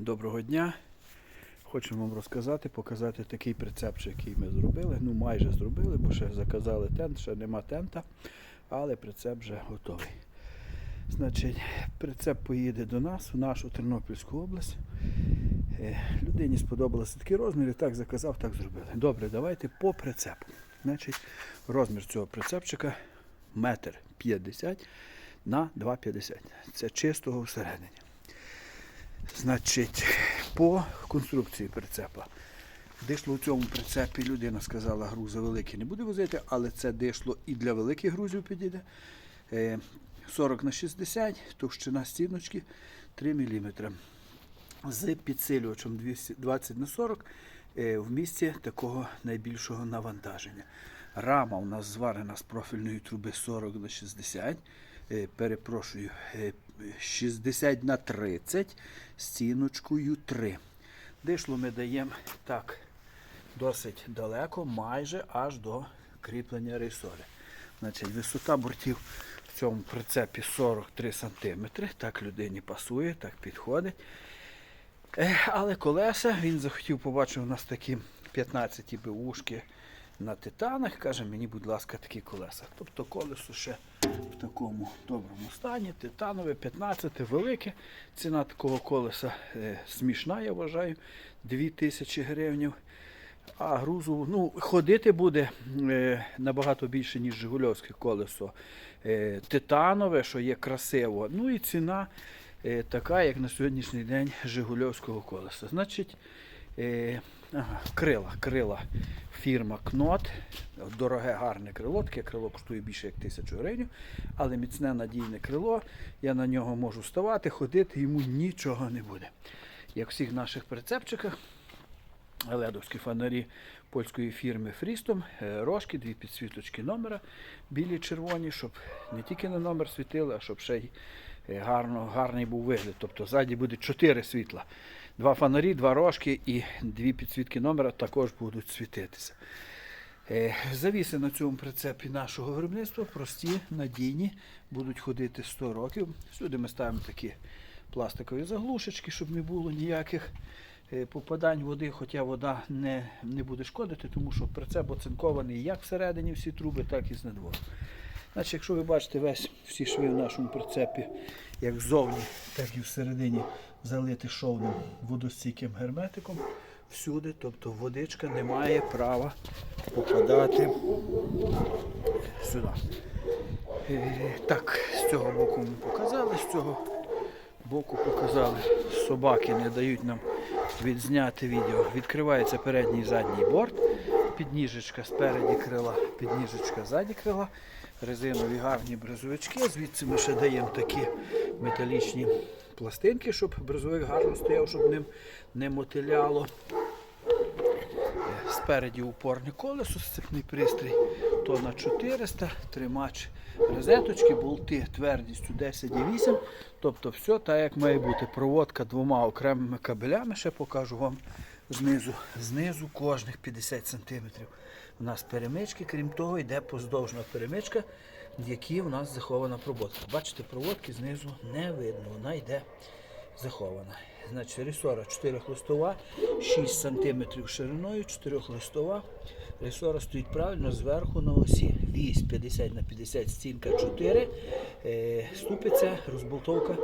Доброго дня. Хочемо вам розказати, показати такий прицепчик, який ми зробили. Ну, майже зробили, бо ще заказали тент, ще нема тента, але прицеп вже готовий. Значить, прицеп поїде до нас, в нашу Тернопільську область. Е, Людині сподобалися такі розміри, так заказав, так зробили. Добре, давайте по прицепу. Значить, розмір цього прицепчика метр 50 на 2,50. Це чистого всередині. Значить, по конструкції прицепа. Дишло у цьому прицепі, людина сказала, грузи великі не буде возити, але це дишло і для великих грузів підійде. Е, 40 на 60, товщина стіночки 3 мм. З підсилювачем 20 на 40 е, в місці такого найбільшого навантаження. Рама у нас зварена з профільної труби 40 на 60. Е, Перепрошую, е, 60 на 30 стіночкою 3. Дишло ми даємо так досить далеко, майже аж до кріплення рейсори. Значить, висота бортів в цьому прицепі 43 см. Так людині пасує, так підходить. Е, Але колеса він захотів, побачив у нас такі 15 бушки на титанах. Каже, мені, будь ласка, такі колеса. Тобто колесо ще в такому доброму стані, титанове, 15 велике. Ціна такого колеса е, смішна, я вважаю, 2000 гривень. А грузу, ну, ходити буде е, набагато більше, ніж Жигульовське колесо. Е, титанове, що є красиво. Ну і ціна е, така, як на сьогоднішній день Жигульовського колеса. Значить, ага, крила, крила фірма Кнот. Дороге, гарне крило. Таке крило коштує більше як тисячу гривень, але міцне надійне крило. Я на нього можу вставати, ходити, йому нічого не буде. Як в всіх наших прицепчиках, ледовські фонарі польської фірми Фрістом, е, рожки, дві підсвіточки номера, білі червоні, щоб не тільки на номер світили, а щоб ще й е, гарно, гарний був вигляд. Тобто ззаді буде чотири світла. Два фонарі, два рожки і дві підсвітки номера також будуть світитися. Е, Завіси на цьому прицепі нашого виробництва прості, надійні, будуть ходити 100 років. Сюди ми ставимо такі пластикові заглушечки, щоб не було ніяких е, попадань води, хоча вода не, не буде шкодити, тому що прицеп оцинкований як всередині всі труби, так і знадвору. Значить, якщо ви бачите весь всі шви в нашому прицепі, як ззовні, так і всередині залити шовним водостійким герметиком всюди, тобто водичка не має права попадати сюди. Е, Так, з цього боку ми показали, з цього боку показали. Собаки не дають нам відзняти відео. Відкривається передній і задній борт, підніжечка спереді крила, підніжечка ззаді крила, резинові гарні брезовички. Звідси ми ще даємо такі металічні пластинки, щоб брезовик гарно стояв, щоб ним не мотиляло. Спереді упорне колесо, сцепний пристрій, то на 400, тримач розеточки, болти твердістю 10,8. Тобто все так, як має бути. Проводка двома окремими кабелями, ще покажу вам знизу. Знизу кожних 50 см. У нас перемички, крім того, йде поздовжна перемичка, в якій у нас захована проводка. Бачите, проводки знизу не видно, вона йде захована. Значить, ресора 4 хлистова, 6 см шириною, 4 хлистова. Ресора стоїть правильно зверху на осі. Вісь 50 на 50, стінка 4. Е, ступиця, розболтовка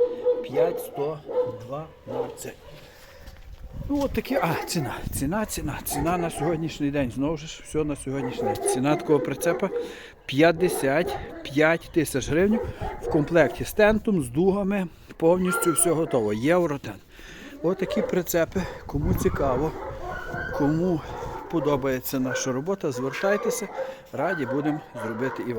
5, 112. Ну от такі, а, ціна, ціна, ціна, ціна на сьогоднішній день. Знову ж все на сьогоднішній день. Ціна такого прицепа 55 тисяч гривень в комплекті з тентом, з дугами, повністю все готово. Євротент. Ось такі прицепи, кому цікаво, кому подобається наша робота, звертайтеся, раді будемо зробити і вам.